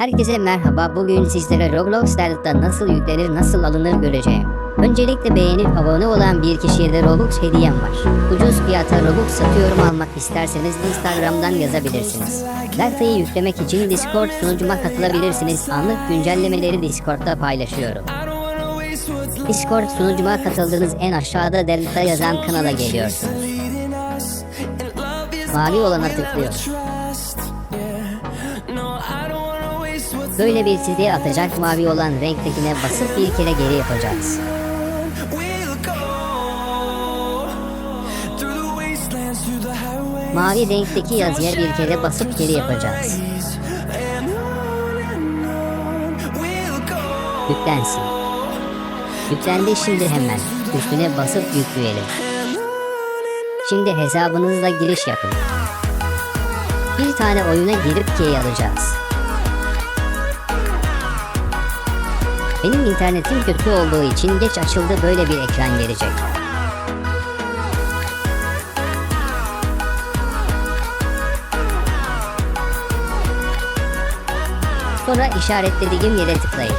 Herkese merhaba. Bugün sizlere Roblox Starlet'ta nasıl yüklenir, nasıl alınır göreceğim. Öncelikle beğenip abone olan bir kişiye de Robux hediyem var. Ucuz fiyata Robux satıyorum almak isterseniz Instagram'dan yazabilirsiniz. Delta'yı yüklemek için Discord sunucuma katılabilirsiniz. Anlık güncellemeleri Discord'da paylaşıyorum. Discord sunucuma katıldığınız en aşağıda Delta yazan kanala geliyorsunuz. Mavi olana tıklıyoruz. Böyle bir size atacak mavi olan renktekine basıp bir kere geri yapacağız. Mavi renkteki yazıya bir kere basıp geri yapacağız. Yüklensin. Yüklendi şimdi hemen. Üstüne basıp yükleyelim. Şimdi hesabınızla giriş yapın. Bir tane oyuna girip key alacağız. Benim internetim kötü olduğu için geç açıldı böyle bir ekran gelecek. Sonra işaretlediğim yere tıklayın.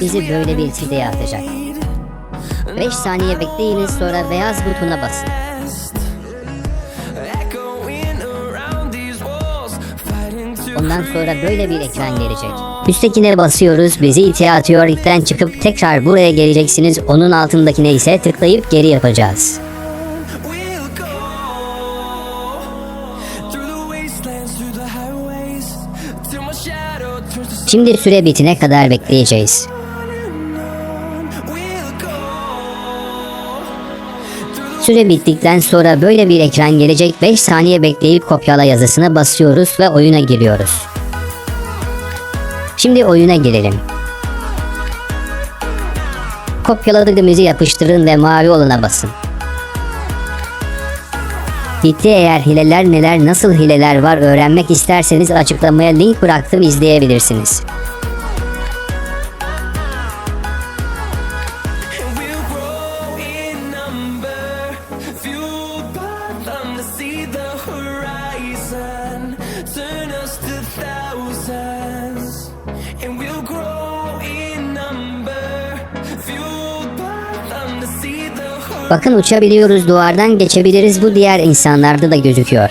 Bizi böyle bir siteye atacak. 5 saniye bekleyiniz sonra beyaz butona basın. Ondan sonra böyle bir ekran gelecek. Üsttekine basıyoruz, bizi ite atıyor, itten çıkıp tekrar buraya geleceksiniz. Onun altındakine ise tıklayıp geri yapacağız. Şimdi süre bitine kadar bekleyeceğiz. Süre bittikten sonra böyle bir ekran gelecek 5 saniye bekleyip kopyala yazısına basıyoruz ve oyuna giriyoruz. Şimdi oyuna girelim. Kopyaladığımızı yapıştırın ve mavi olana basın. Bitti eğer hileler neler nasıl hileler var öğrenmek isterseniz açıklamaya link bıraktım izleyebilirsiniz. Bakın uçabiliyoruz duvardan geçebiliriz bu diğer insanlarda da gözüküyor.